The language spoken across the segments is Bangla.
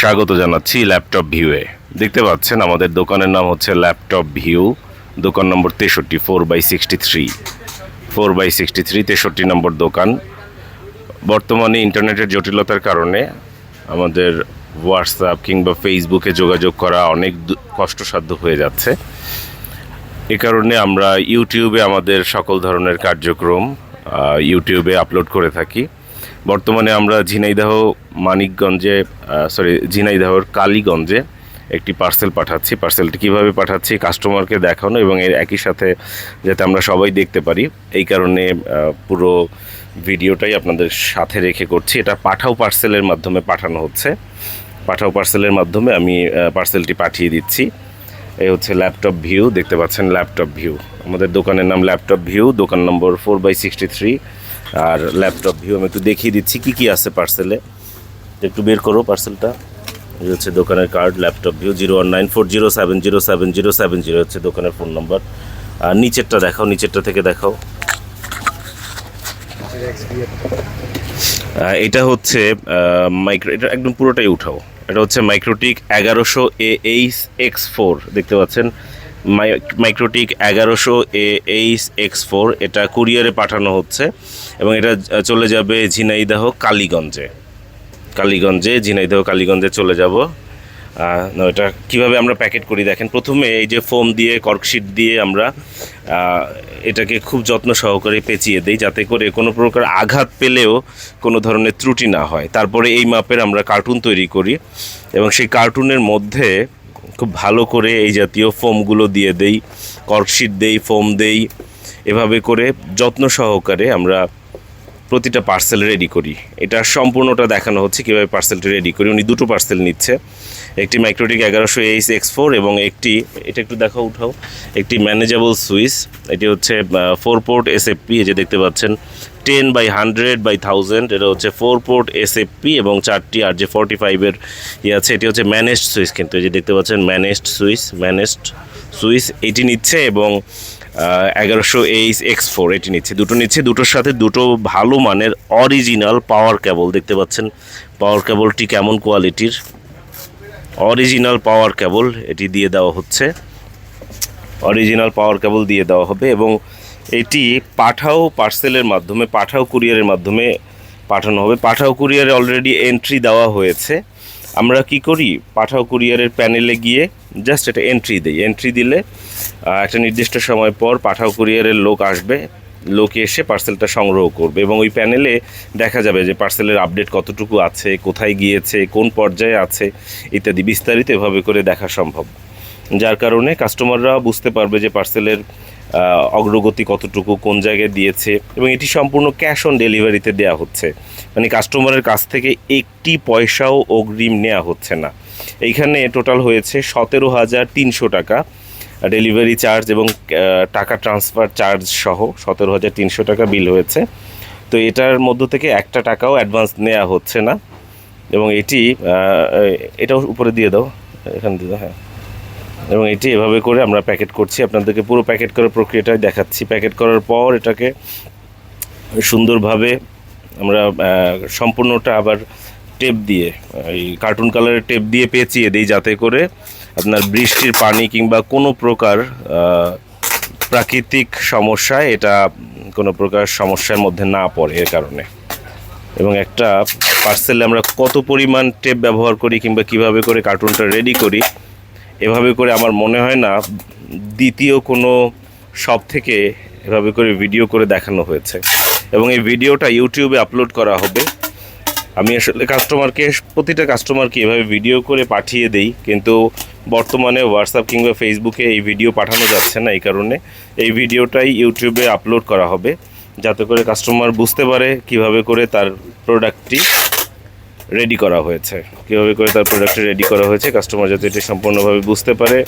স্বাগত জানাচ্ছি ল্যাপটপ ভিউয়ে। দেখতে পাচ্ছেন, আমাদের দোকানের নাম হচ্ছে ল্যাপটপ ভিউ, দোকান নম্বর তেষট্টি, four by sixty three. Four by sixty three, তেষট্টি নম্বর দোকান। বর্তমানে ইন্টারনেটের জটিলতার কারণে আমাদের হোয়াটসঅ্যাপ কিংবা ফেসবুকে যোগাযোগ করা অনেক কষ্টসাধ্য হয়ে যাচ্ছে। এ কারণে আমরা ইউটিউবে আমাদের সকল ধরনের কার্যক্রম ইউটিউবে আপলোড করে থাকি। বর্তমানে আমরা ঝিনাইদহ, মানিকগঞ্জে সরি ঝিনাইদহর কালীগঞ্জে একটি পার্সেল পাঠাচ্ছি। পার্সেলটি কীভাবে পাঠাচ্ছি কাস্টমারকে দেখানো এবং এর একই সাথে যাতে আমরা সবাই দেখতে পারি, এই কারণে পুরো ভিডিওটাই আপনাদের সাথে রেখে করছি। এটা পাঠাও পার্সেলের মাধ্যমে পাঠানো হচ্ছে। পাঠাও পার্সেলের মাধ্যমে আমি পার্সেলটি পাঠিয়ে দিচ্ছি। এই হচ্ছে ল্যাপটপ ভিউ দেখতে পাচ্ছেন ল্যাপটপ ভিউ আমাদের দোকানের নাম ল্যাপটপ ভিউ দোকান নম্বর ফোর বাই সিক্সটি থ্রি আর ল্যাপটপ ভিউ আমি একটু দেখিয়ে দিচ্ছি, কি কি আছে পার্সেলে একটু বের করো পার্সেলটা এই হচ্ছে দোকানের card laptop view zero one nine four zero seven zero seven zero seven zero হচ্ছে দোকানের ফোন নম্বর আর নিচেরটা দেখাও, নিচেরটা থেকে দেখাও। এটা হচ্ছে মাইক্রো এটা একদম পুরোটাই উঠাও। এটা হচ্ছে মাইক্রোটিক এগারোশো এ এইচ এক্স ফোর দেখতে পাচ্ছেন? মাইক্রোটিক এগারোশো এ এইচ এক্স ফোর, এটা কুরিয়ারে পাঠানো হচ্ছে, এবং এটা চলে যাবে ঝিনাইদহ কালীগঞ্জে। কালীগঞ্জে, ঝিনাইদহ কালীগঞ্জে চলে যাব। এটা কীভাবে আমরা প্যাকেট করি দেখেন, প্রথমে এই যে ফোম দিয়ে কর্কশিট দিয়ে আমরা এটাকে খুব যত্ন সহকারে পেঁচিয়ে দিই, যাতে করে কোনো প্রকার আঘাত পেলেও কোনো ধরনের ত্রুটি না হয়। তারপরে এই মাপের আমরা কার্টুন তৈরি করি, এবং সেই কার্টুনের মধ্যে খুব ভালো করে এই জাতীয় ফোমগুলো দিয়ে দেই, কর্কশিট দেই, ফোম দেই, এভাবে করে যত্ন সহকারে আমরা প্রতিটা পার্সেল রেডি করি। এটা সম্পূর্ণটা দেখানো হচ্ছে কীভাবে পার্সেলটা রেডি করি। উনি দুটো পার্সেল নিচ্ছে। একটি মাইক্রোটিক এগারোশো এইচ এক্স ফোর এবং একটি, এটা একটু দেখাও, উঠাও, একটি ম্যানেজেবল সুইচ এটি হচ্ছে ফোর পোর্ট এসএফপি এই যে দেখতে পাচ্ছেন ten by hundred by thousand এটা হচ্ছে ফোর পোর্ট এসএফপি এবং চারটি আর যে ফর্টি ফাইভের ইয়ে আছে, এটি হচ্ছে ম্যানেজড সুইচ কিন্তু, এই যে দেখতে পাচ্ছেন ম্যানেজড সুইচ ম্যানেজড সুইচ এটি নিচ্ছে এবং এগারোশো এইচ এক্স ফোর এটি নিচ্ছে, দুটো নিচ্ছে, দুটোর সাথে দুটো ভালো মানের অরিজিনাল পাওয়ার কেবল দেখতে পাচ্ছেন পাওয়ার কেবলটি কেমন কোয়ালিটির অরিজিনাল পাওয়ার কেবল এটি দিয়ে দেওয়া হচ্ছে। অরিজিনাল পাওয়ার কেবল দিয়ে দেওয়া হবে এবং এটি পাঠাও পার্সেলের মাধ্যমে, পাঠাও কুরিয়ারের মাধ্যমে পাঠানো হবে। পাঠাও কুরিয়ারে অলরেডি এন্ট্রি দেওয়া হয়েছে। আমরা কি করি? পাঠাও কুরিয়ারের প্যানেলে গিয়ে জাস্ট এটা এন্ট্রি দিই। এন্ট্রি দিলে একটা নির্দিষ্ট সময় পর পাঠাও কুরিয়ারের লোক আসবে। লোক এসে পার্সেলটা সংগ্রহ করবে এবং ওই প্যানেলে দেখা যাবে যে পার্সেলের আপডেট কতটুকু আছে, কোথায় গিয়েছে, কোন পর্যায়ে আছে ইত্যাদি বিস্তারিত এভাবে করে দেখা সম্ভব। যার কারণে কাস্টমাররা বুঝতে পারবে যে পার্সেলের অগ্রগতি কতটুকু, কোন জায়গায় দিয়েছে এবং এটি সম্পূর্ণ ক্যাশ অন ডেলিভারিতে দেওয়া হচ্ছে। মানে কাস্টমারের কাছ থেকে একটি পয়সাও অগ্রিম নেওয়া হচ্ছে না। এইখানে টোটাল হয়েছে সতেরো হাজার তিনশো টাকা। ডেলিভারি চার্জ এবং টাকা ট্রান্সফার চার্জ সহ সতেরো হাজার তিনশো টাকা বিল হয়েছে। তো এটার মধ্য থেকে একটা টাকাও অ্যাডভান্স নেওয়া হচ্ছে না। এবং এটি এটাও উপরে দিয়ে দাও, এখান দিয়ে দাও হ্যাঁ। এবং এটি এভাবে করে আমরা প্যাকেট করছি। আপনাদেরকে পুরো প্যাকেট করার প্রক্রিয়াটাই দেখাচ্ছি। প্যাকেট করার পর এটাকে সুন্দরভাবে আমরা সম্পূর্ণটা আবার টেপ দিয়ে, এই কার্টুন কালারের টেপ দিয়ে পেঁচিয়ে দিই যাতে করে আপনার বৃষ্টির পানি কিংবা কোনো প্রকার প্রাকৃতিক সমস্যায় এটা কোনো প্রকার সমস্যার মধ্যে না পড়ে এর কারণে। এবং একটা পার্সেলে আমরা কত পরিমাণ টেপ ব্যবহার করি কিংবা কীভাবে করে কার্টুনটা রেডি করি, এভাবে করে আমার মনে হয় না দ্বিতীয় কোনো শপ থেকে এভাবে করে ভিডিও করে দেখানো হয়েছে। এবং এই ভিডিওটা ইউটিউবে আপলোড করা হবে। আমি আসলে কাস্টমারকে প্রতিটা কাস্টমারকে এভাবে ভিডিও করে পাঠিয়ে দেই, কিন্তু বর্তমানে হোয়াটসঅ্যাপ কিংবা ফেসবুকে এই ভিডিও পাঠানো যাচ্ছে না এই কারণে। এই ভিডিওটাই ইউটিউবে আপলোড করা হবে, যাতে করে কাস্টমার বুঝতে পারে কীভাবে করে তার প্রোডাক্টটি রেডি করা হয়েছে। কীভাবে করে তার প্রোডাক্টটি রেডি করা হয়েছে কাস্টমার যাতে এটি সম্পূর্ণভাবে বুঝতে পারে।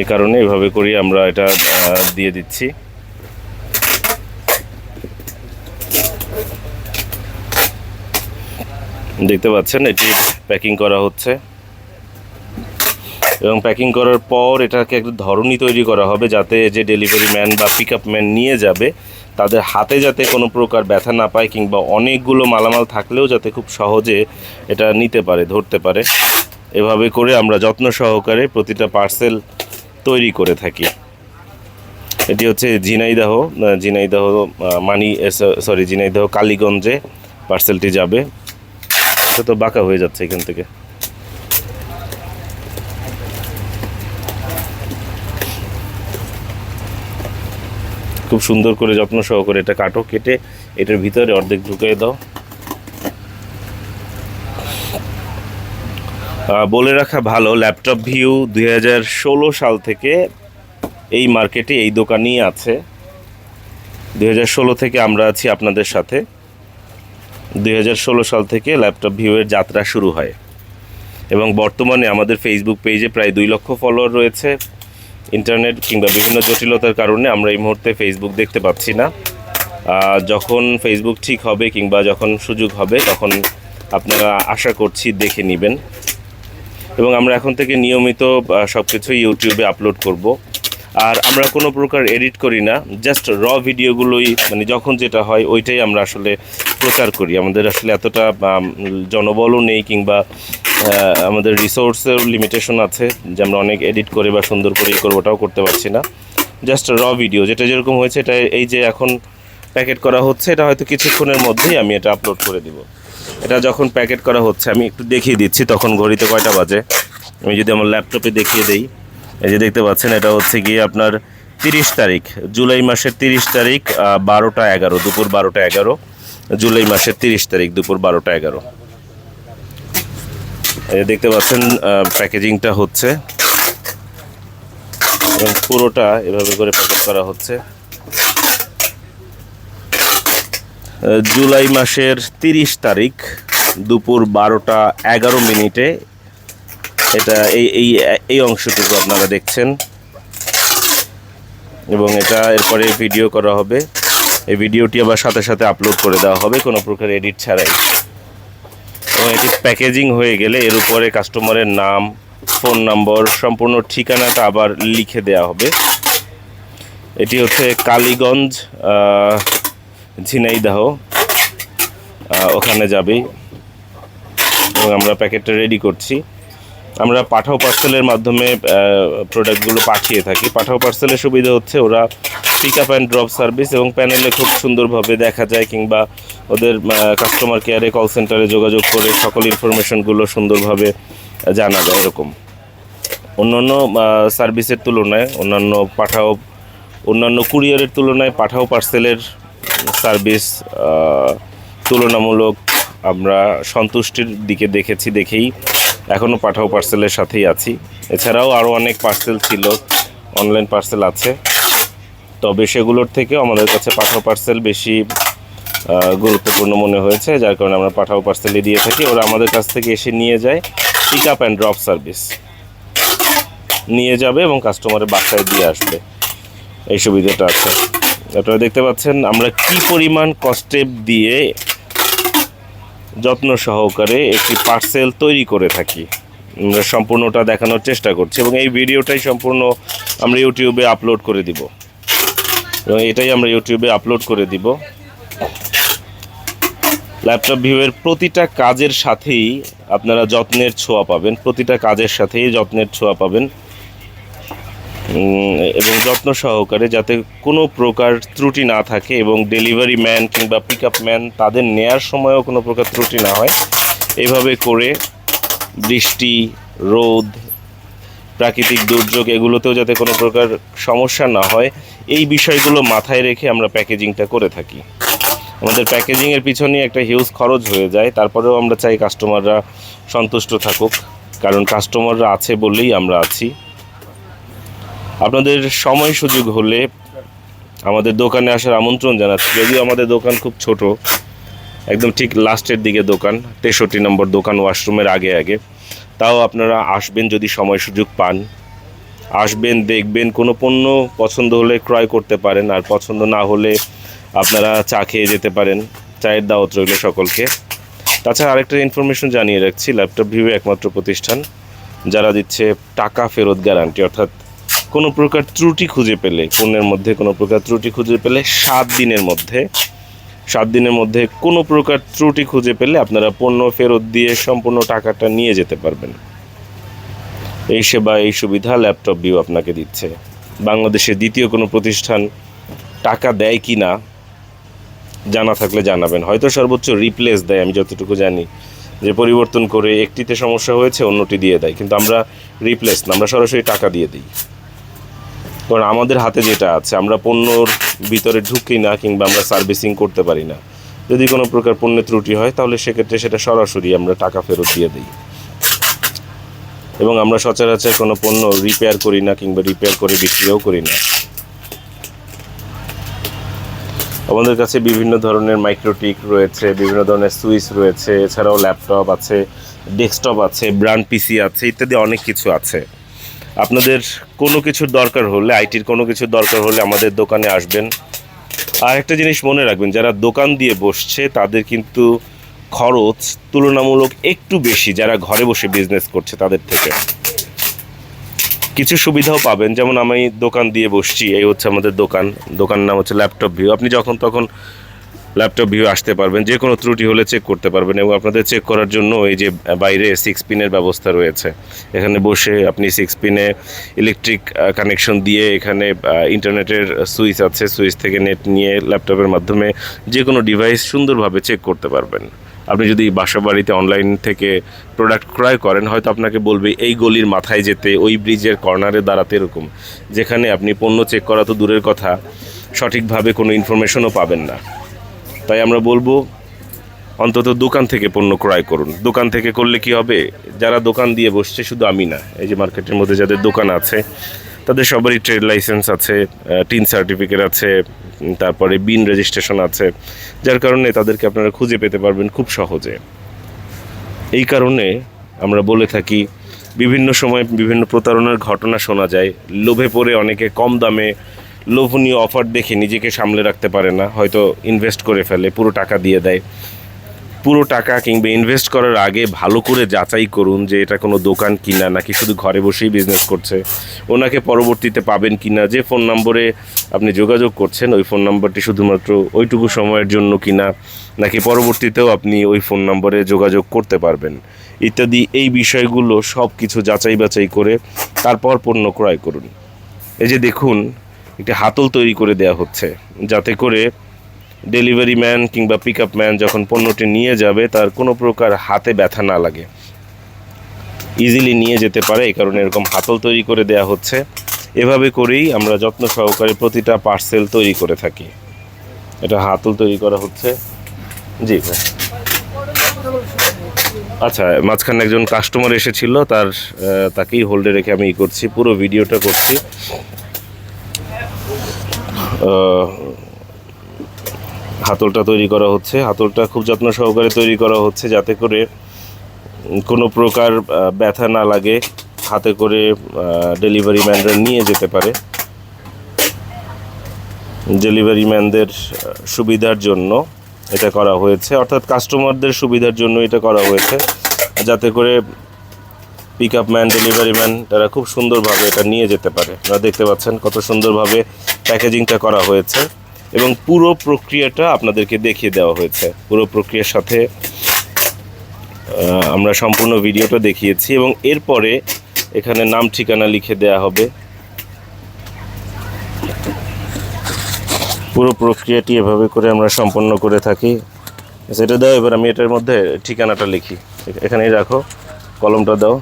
এই কারণে এভাবে করি আমরা এটা দিয়ে দিচ্ছি। দেখতে পাচ্ছেন, এটি প্যাকিং করা হচ্ছে। এবং প্যাকিং করার পর এটাকে একটা ধরনই তৈরি করা হবে যাতে যে ডেলিভারি ম্যান বা পিক ম্যান নিয়ে যাবে, তাদের হাতে যাতে কোনো প্রকার ব্যথা না পায় কিংবা অনেকগুলো মালামাল থাকলেও যাতে খুব সহজে এটা নিতে পারে, ধরতে পারে। এভাবে করে আমরা যত্ন সহকারে প্রতিটা পার্সেল তৈরি করে থাকি। এটি হচ্ছে ঝিনাইদহ ঝিনাইদহ মানি সরি ঝিনাইদহ, কালীগঞ্জে পার্সেলটি যাবে। তো বাঁকা হয়ে যাচ্ছে এখান থেকে। খুব সুন্দর করে যত্ন সহকারে এটা কাটো, কেটে এটার ভিতরে অর্ধেক ঢুকিয়ে দাও। বলে রাখা ভালো, ল্যাপটপ ভিউ দু হাজার ষোলো সাল থেকে এই মার্কেটে এই দোকানই আছে। দুই হাজার ষোলো থেকে আমরা আছি আপনাদের সাথে। দুই হাজার ষোলো সাল থেকে ল্যাপটপ ভিউয়ের যাত্রা শুরু হয়। এবং বর্তমানে আমাদের ফেসবুক পেজে প্রায় দুই লক্ষ ফলোয়ার রয়েছে। ইন্টারনেট কিংবা বিভিন্ন জটিলতার কারণে আমরা এই মুহূর্তে ফেসবুক দেখতে পাচ্ছি না। যখন ফেসবুক ঠিক হবে কিংবা যখন সুযোগ হবে, তখন আপনারা আশা করছি দেখে নেবেন। এবং আমরা এখন থেকে নিয়মিত সব কিছুই ইউটিউবে আপলোড করব। আর আমরা কোনো প্রকার এডিট করি না জাস্ট র ভিডিওগুলোই মানে যখন যেটা হয়, ওইটাই আমরা আসলে প্রচার করি। আমাদের আসলে এতটা জনবলও নেই কিংবা আমাদের রিসোর্সের লিমিটেশন আছে যে আমরা অনেক এডিট করে বা সুন্দর করে ই করব, ওটাও করতে পারছি না। জাস্ট র ভিডিও যেটা যেরকম হয়েছে, এটা এই যে এখন প্যাকেট করা হচ্ছে, এটা হয়তো কিছুক্ষণের মধ্যেই আমি এটা আপলোড করে দিব। এটা যখন প্যাকেট করা হচ্ছে, আমি একটু দেখিয়ে দিচ্ছি, তখন ঘড়িতে কয়টা বাজে? আমি যদি আমার ল্যাপটপে দেখিয়ে দেই। এই যে দেখতে পাচ্ছেন, এটা হচ্ছে গিয়ে আপনার তিরিশ তারিখ, জুলাই মাসের তিরিশ তারিখ বারোটা এগারো, দুপুর বারোটা এগারো। জুলাই মাসের তিরিশ তারিখ, দুপুর বারোটা এগারো। দেখতে পাচ্ছেন প্যাকেজিংটা হচ্ছে। এবং পুরোটা এভাবে করে প্যাকেট করা হচ্ছে। জুলাই মাসের তিরিশ তারিখ, দুপুর বারোটা এগারো মিনিটে এটা এই এই এই অংশটুকু আপনারা দেখছেন। এবং এটা এরপরে ভিডিও করা হবে। এই ভিডিওটি আবার সাথে সাথে আপলোড করে দেওয়া হবে, কোনো প্রকার এডিট ছাড়াই। এবং এটি প্যাকেজিং হয়ে গেলে এর উপরে কাস্টমারের নাম ফোন নম্বর সম্পূর্ণ ঠিকানাটা আবার লিখে দেওয়া হবে। এটি হচ্ছে কালীগঞ্জ ঝিনাইদাহ ওখানে যাবে। এবং আমরা প্যাকেটটা রেডি করছি। আমরা পাঠাও পার্সেলের মাধ্যমে প্রোডাক্টগুলো পাঠিয়ে থাকি। পাঠাও পার্সেলের সুবিধা হচ্ছে ওরা pick up and drop service এবং প্যানেলে খুব সুন্দরভাবে দেখা যায় কিংবা ওদের কাস্টমার কেয়ারে কল সেন্টারে যোগাযোগ করে সকল ইনফরমেশনগুলো সুন্দরভাবে জানা যায় এরকম। অন্যান্য সার্ভিসের তুলনায়, অন্যান্য পাঠাও, অন্যান্য কুরিয়ারের তুলনায় পাঠাও পার্সেলের সার্ভিস তুলনামূলক আমরা সন্তুষ্টির দিকে দেখেছি, দেখেই এখনও পাঠাও পার্সেলের সাথেই আছি। এছাড়াও আরও অনেক পার্সেল ছিল অনলাইন পার্সেল আছে। তবে সেগুলোর থেকেও আমাদের কাছে পাঠাও পার্সেল বেশি গুরুত্বপূর্ণ মনে হয়েছে, যার কারণে আমরা পাঠাও পার্সেলই দিয়ে থাকি। ওরা আমাদের কাছ থেকে এসে নিয়ে যায় pick up and drop service নিয়ে যাবে এবং কাস্টমারের বাসায় দিয়ে আসবে। এই সুবিধাটা আছে। আপনারা দেখতে পাচ্ছেন আমরা কি পরিমাণ কষ্টে দিয়ে যত্ন সহকারে একটি পার্সেল তৈরি করে থাকি। আমরা সম্পূর্ণটা দেখানোর চেষ্টা করছি এবং এই ভিডিওটাই সম্পূর্ণ আমরা ইউটিউবে আপলোড করে দিব। এবং এটাই আমরা ইউটিউবে আপলোড করে দিব। ল্যাপটপ ভিউয়ের প্রতিটা কাজের সাথেই আপনারা যত্নের ছোঁয়া পাবেন, প্রতিটা কাজের সাথেই যত্নের ছোঁয়া পাবেন। এবং যত্ন সহকারে যাতে কোনো প্রকার ত্রুটি না থাকে এবং ডেলিভারি ম্যান কিংবা পিক আপ ম্যান তাদের নেয়ার সময়ও কোনো প্রকার ত্রুটি না হয়। এভাবে করে বৃষ্টি, রোদ, প্রাকৃতিক দুর্যোগ এগুলোতেও যাতে কোনো প্রকার সমস্যা না হয়, এই বিষয়গুলো মাথায় রেখে আমরা প্যাকেজিংটা করে থাকি। আমাদের প্যাকেজিংয়ের পিছনে একটা হিউজ খরচ হয়ে যায়, তারপরেও আমরা চাই কাস্টমাররা সন্তুষ্ট থাকুক, কারণ কাস্টমাররা আছে বলেই আমরা আছি। আপনাদের সময় সুযোগ হলে আমাদের দোকানে আসার আমন্ত্রণ জানাচ্ছি। যদিও আমাদের দোকান খুব ছোট, একদম ঠিক লাস্টের দিকে দোকান, তেষট্টি নম্বর দোকান ওয়াশরুমের আগে আগে। তাও আপনারা আসবেন যদি সময় সুযোগ পান। আসবেন, দেখবেন, কোনো পণ্য পছন্দ হলে ক্রয় করতে পারেন, আর পছন্দ না হলে আপনারা চা খেয়ে যেতে পারেন, চায়ের দাওয়াত রইল সকলকে। তাছাড়া আরেকটা ইনফরমেশন জানিয়ে রাখছি ল্যাপটপ ভিউ একমাত্র প্রতিষ্ঠান, যারা দিচ্ছে টাকা ফেরত গ্যারান্টি অর্থাৎ কোনো প্রকার ত্রুটি খুঁজে পেলে পণ্যের মধ্যে কোনো প্রকার ত্রুটি খুঁজে পেলে, সাত দিনের মধ্যে, সাত দিনের মধ্যে কোনো প্রকার ত্রুটি খুঁজে পেলে আপনারা পণ্য ফেরত দিয়ে সম্পূর্ণ টাকাটা নিয়ে যেতে পারবেন। এই সেবা, এই সুবিধা ল্যাপটপ ভিউ আপনাকে দিচ্ছে। বাংলাদেশে দ্বিতীয় কোনো প্রতিষ্ঠান টাকা দেয় কি না, জানা থাকলে জানাবেন। হয়তো সর্বোচ্চ রিপ্লেস দেয়, আমি যতটুকু জানি। যে পরিবর্তন করে একটিতে সমস্যা হয়েছে, অন্যটি দিয়ে দেয়। কিন্তু আমরা রিপ্লেস না, আমরা সরাসরি টাকা দিয়ে দিই। কারণ আমাদের হাতে যেটা আছে, আমরা পণ্যর ভিতরে ঢুকি না কিংবা আমরা সার্ভিসিং করতে পারি না। যদি কোনো প্রকার পণ্যে ত্রুটি হয়, তাহলে সেক্ষেত্রে সেটা সরাসরি আমরা টাকা ফেরত দিয়ে দিই। এবং আমরা সচরাচর কোনো পণ্য রিপেয়ার করি না কিংবা রিপেয়ার করে বিক্রিও করি না। আমাদের কাছে বিভিন্ন ধরনের মাইক্রোটিক রয়েছে, বিভিন্ন ধরনের সুইচ রয়েছে, এছাড়াও ল্যাপটপ আছে ডেস্কটপ আছে ব্র্যান্ড পিসি আছে, ইত্যাদি অনেক কিছু আছে। আপনাদের কোনো কিছুর দরকার হলে, আইটির কোনো কিছুর দরকার হলে আমাদের দোকানে আসবেন। আর একটা জিনিস মনে রাখবেন, যারা দোকান দিয়ে বসছে, তাদের কিন্তু খরচ তুলনামূলক একটু বেশি, যারা ঘরে বসে বিজনেস করছে তাদের থেকে। কিছু সুবিধাও পাবেন, যেমন আমি দোকান দিয়ে বসছি, এই হচ্ছে আমাদের দোকান। দোকানের নাম হচ্ছে ল্যাপটপ ভিউ আপনি যখন তখন ল্যাপটপ ভিউ আসতে পারবেন, যে কোনো ত্রুটি হলে চেক করতে পারবেন এবং আপনাদের চেক করার জন্য এই যে বাইরে সিক্স পিনের ব্যবস্থা রয়েছে। এখানে বসে আপনি সিক্স পিনে ইলেকট্রিক কানেকশন দিয়ে এখানে ইন্টারনেটের সুইচ আছে সুইচ থেকে নেট নিয়ে ল্যাপটপের মাধ্যমে যে কোনো ডিভাইস সুন্দরভাবে চেক করতে পারবেন। আপনি যদি বাসা বাড়িতে অনলাইন থেকে প্রোডাক্ট ক্রয় করেন, হয়তো আপনাকে বলবে, এই গলির মাথায় যেতে, ওই ব্রিজের কর্নারে দাঁড়াতে এরকম। যেখানে আপনি পণ্য চেক করা তো দূরের কথা, সঠিকভাবে কোনো ইনফরমেশনও পাবেন না। তাই আমরা বলব, অন্তত দোকান থেকে পণ্য ক্রয় করুন। দোকান থেকে করলে কি হবে? যারা দোকান দিয়ে বসছে, শুধু আমি না, এই যে মার্কেটের মধ্যে যাদের দোকান আছে, তাদের সবারই ট্রেড লাইসেন্স আছে টিন সার্টিফিকেট আছে তারপরে বিন রেজিস্ট্রেশন আছে, যার কারণে তাদেরকে আপনারা খুঁজে পেতে পারবেন খুব সহজে। এই কারণে আমরা বলে থাকি, বিভিন্ন সময় বিভিন্ন প্রতারণার ঘটনা শোনা যায়, লোভে পড়ে অনেকে কম দামে লোভনীয় অফার দেখে নিজেকে সামলে রাখতে পারে না, হয়তো ইনভেস্ট করে ফেলে, পুরো টাকা দিয়ে দেয়। পুরো টাকা কিংবা ইনভেস্ট করার আগে ভালো করে যাচাই করুন যে এটা কোনো দোকান কিনা, নাকি শুধু ঘরে বসেই বিজনেস করছে। ওনাকে পরবর্তীতে পাবেন কিনা, যে ফোন নম্বরে আপনি যোগাযোগ করছেন, ওই ফোন নম্বরটি শুধুমাত্র ওইটুকু সময়ের জন্য কিনা, নাকি পরবর্তীতেও আপনি ওই ফোন নম্বরে যোগাযোগ করতে পারবেন। ইত্যাদি এই বিষয়গুলো সব কিছু যাচাই বাছাই করে তারপর পণ্য ক্রয় করুন। এই যে দেখুন একটি হাতল তৈরি করে দেওয়া হচ্ছে, যাতে করে ডেলিভারি ম্যান কিংবা পিক আপ ম্যান যখন পণ্যটি নিয়ে যাবে, তার কোনো প্রকার হাতে ব্যথা না লাগে। ইজিলি নিয়ে যেতে পারে, এই কারণে এরকম হাতল তৈরি করে দেয়া হচ্ছে। এভাবে করেই আমরা যত্ন সহকারে প্রতিটা পার্সেল তৈরি করে থাকি। এটা হাতল তৈরি করা হচ্ছে। জি, ভাই। আচ্ছা মাঝখানে একজন কাস্টমার এসেছিল, তার তাকেই হোল্ডে রেখে আমি ই করছি, পুরো ভিডিওটা করছি। হাতলটা তৈরি করা হচ্ছে। হাতলটা খুব যত্ন সহকারে তৈরি করা হচ্ছে যাতে করে কোনো প্রকার ব্যথা না লাগে, হাতে করে ডেলিভারি ম্যানরা নিয়ে যেতে পারে। ডেলিভারি ম্যানদের সুবিধার জন্য এটা করা হয়েছে। অর্থাৎ কাস্টমারদের সুবিধার জন্য এটা করা হয়েছে। যাতে করে pick up man delivery man তারা খুব সুন্দরভাবে এটা নিয়ে যেতে পারে। আপনারা দেখতে পাচ্ছেন কত সুন্দরভাবে প্যাকেজিংটা করা হয়েছে এবং পুরো প্রক্রিয়াটা আপনাদেরকে দেখিয়ে দেওয়া হয়েছে। পুরো প্রক্রিয়ার সাথে আমরা সম্পূর্ণ ভিডিওটা দেখিয়েছি এবং এরপরে এখানে নাম ঠিকানা লিখে দেওয়া হবে। পুরো প্রক্রিয়াটি এভাবে করে আমরা সম্পন্ন করে থাকি। সেটা দাও, এবার আমি এটার মধ্যে ঠিকানাটা লিখি। এখানেই রাখো, কলমটা দাও।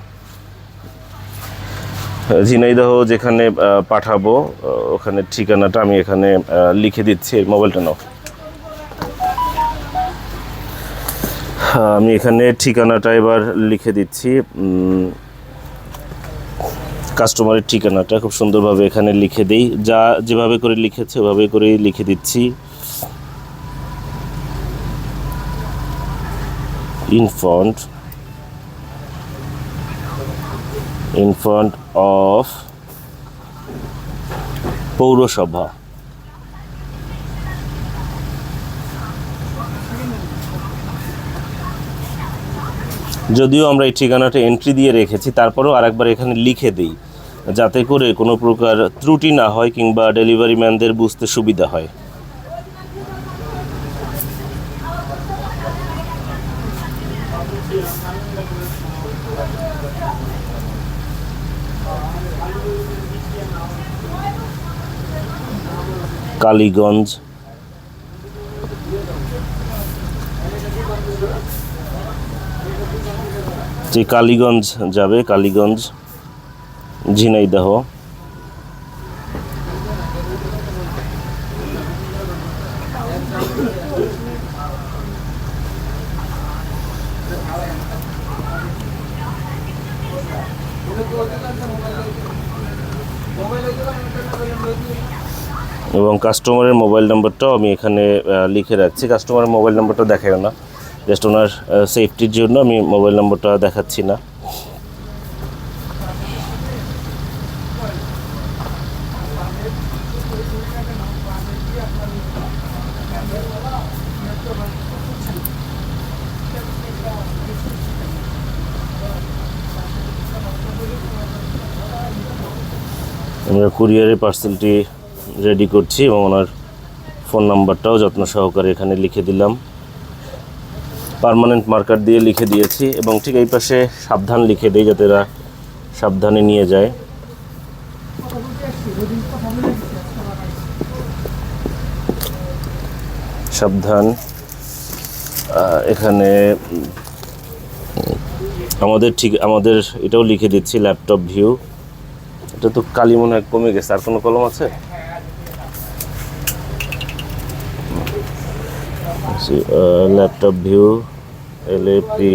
ঝিনাইদহ যেখানে পাঠাবো ওখানে ঠিকানাটা আমি এখানে লিখে দিচ্ছি মোবাইলটা নাও। আমি এখানে ঠিকানাটা এবার লিখে দিচ্ছি কাস্টমারের ঠিকানাটা খুব সুন্দরভাবে এখানে লিখে দেই। যা যেভাবে করে লিখেছে ওভাবে করেই লিখে দিচ্ছি। in in front of পৌরসভা যদিও আমরা এই ঠিকানাটা এন্ট্রি দিয়ে রেখেছি, তারপরেও আরেকবার এখানে লিখে দিই, যাতে করে কোনো প্রকার ত্রুটি না হয় কিংবা ডেলিভারি ম্যানদের বুঝতে সুবিধা হয়। কালীগঞ্জ। যে কালীগঞ্জ যাবে কালীগঞ্জ ঝিনাইদহ। এবং কাস্টমারের মোবাইল নাম্বারটাও আমি এখানে লিখে রাখছি। কাস্টমারের মোবাইল নাম্বারটা দেখায় না। জাস্ট ওনার সেফটির জন্য আমি মোবাইল নাম্বারটা দেখাচ্ছি না। আমরা কুরিয়ারের পার্সেলটি রেডি করছি এবং ওনার ফোন নাম্বারটাও যত্ন সহকারে এখানে লিখে দিলাম। পার্মানেন্ট মার্কার দিয়ে লিখে দিয়েছি এবং ঠিক এই পাশে সাবধান লিখে দিই যাতে এরা সাবধানে নিয়ে যায়। সাবধান। এখানে আমাদের ঠিক আমাদের এটাও লিখে দিচ্ছি ল্যাপটপ ভিউ এটা তো কালি মনে হয় কমে গেছে। আর কোনো কলম আছে? Laptop view L A P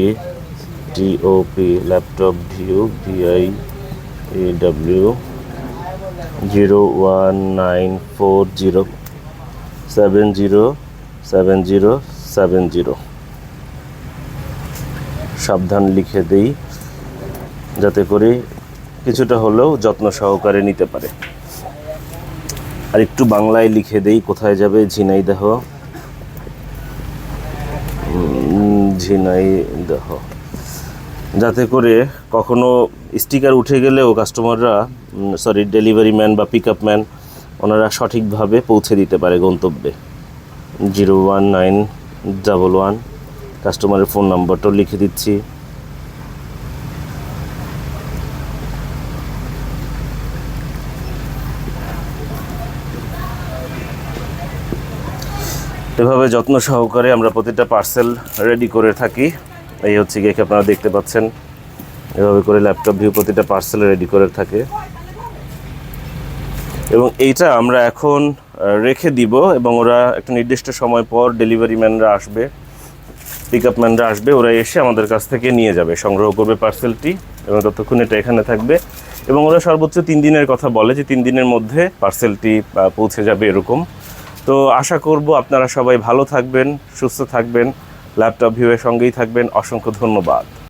T O P laptop view V I E W zero one nine four zero seven zero seven zero seven zero সাবধান লিখে দেই, যাতে করে কিছুটা হলেও যত্ন সহকারে নিতে পারে। আর একটু বাংলায় লিখে দেই, কোথায় যাবে ঝিনাইদহ। উম, দেখো যাতে করে কখনো স্টিকার উঠে গেলেও কাস্টমাররা সরি ডেলিভারি ম্যান বা পিক আপ ম্যান ওনারা সঠিকভাবে পৌঁছে দিতে পারে গন্তব্যে। Zero one nine double one কাস্টমারের ফোন নাম্বারটাও লিখে দিচ্ছি। এভাবে যত্ন সহকারে আমরা প্রতিটা পার্সেল রেডি করে থাকি। এই হচ্ছে গিয়ে আপনারা দেখতে পাচ্ছেন। এভাবে করে ল্যাপটপ ভিউ প্রতিটা পার্সেল রেডি করে থাকে। এবং এইটা আমরা এখন রেখে দিব এবং ওরা একটা নির্দিষ্ট সময় পর ডেলিভারি ম্যানরা আসবে পিক আপ ম্যানরা আসবে, ওরা এসে আমাদের কাছ থেকে নিয়ে যাবে, সংগ্রহ করবে পার্সেলটি এবং ততক্ষণ এটা এখানে থাকবে। এবং ওরা সর্বোচ্চ তিন দিনের কথা বলে যে তিন দিনের মধ্যে পার্সেলটি পৌঁছে যাবে এরকম। তো আশা করব আপনারা সবাই ভালো থাকবেন, সুস্থ থাকবেন, ল্যাপটপ ভিউয়ের সঙ্গেই থাকবেন। অসংখ্য ধন্যবাদ।